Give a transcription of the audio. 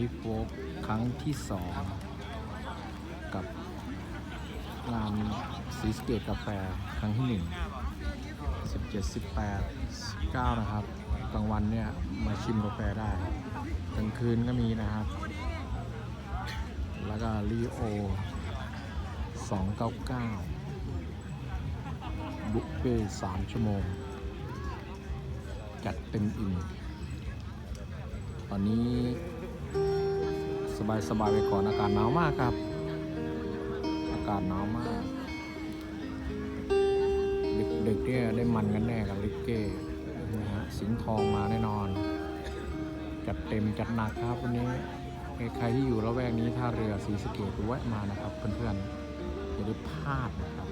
ท์โฟกครั้งที่สองกับงานสีสเกตกาแฟครั้งที่หนึ่งสิบเจ็ดสิบแปดเก้านะครับ กลางวันเนี่ย มาชิมกาแฟได้ กลางคืนก็มีนะครับ แล้วก็รีโอ 299 บุฟเฟ่สามชั่วโมง จัดเต็มอิ่มตอนนี้ สบายๆไปก่อนอากาศหนาวมากครับ อากาศหนาวมากเด็กๆเนี่ยได้มันกันแน่กับลิเก้นะฮะสิงทองมาแน่นอน จัดเต็มจัดหนักครับวันนี้ใครที่อยู่ละแวกนี้ท่าเรือสีสะเกตแวะมานะครับเพื่อนๆอย่าได้พลาดนะครับ